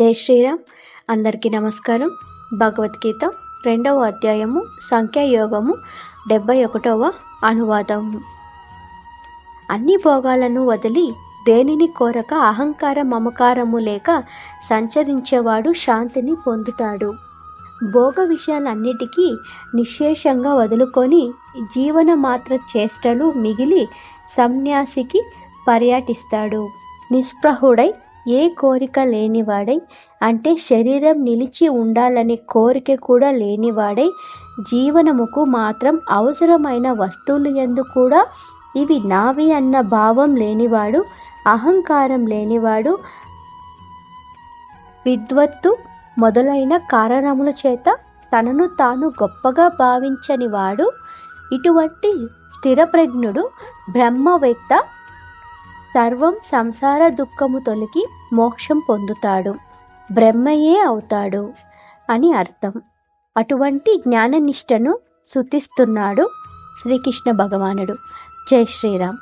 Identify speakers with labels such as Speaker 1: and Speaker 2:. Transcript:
Speaker 1: జై శ్రీరామ్. అందరికీ నమస్కారం. భగవద్గీత రెండవ అధ్యాయము సంఖ్యాయోగము డెబ్బై ఒకటవ అనువాదము. అన్ని భోగాలను వదిలి దేనిని కోరక అహంకార మమకారము లేక సంచరించేవాడు శాంతిని పొందుతాడు. భోగ విషయాలన్నిటికీ నిశేషంగా వదులుకొని జీవన మాత్ర చేష్టలు మిగిలి సన్యాసికి పర్యటిస్తాడు. నిస్పృహుడై ఏ కోరిక లేనివాడై అంటే శరీరం నిలిచి ఉండాలనే కోరిక కూడా లేనివాడై జీవనముకు మాత్రం అవసరమైన వస్తువులు ఎందు కూడా ఇవి నావి అన్న భావం లేనివాడు అహంకారం లేనివాడు విద్వత్తు మొదలైన కారణముల చేత తనను తాను గొప్పగా భావించని వాడు ఇటువంటి స్థిరప్రజ్ఞుడు బ్రహ్మవేత్త సర్వం సంసార దుఃఖము తొలగి మోక్షం పొందుతాడు. బ్రహ్మయే అవుతాడు అని అర్థం. అటువంటి జ్ఞాననిష్టను శుతిస్తున్నాడు శ్రీకృష్ణ భగవానుడు. జై శ్రీరామ్.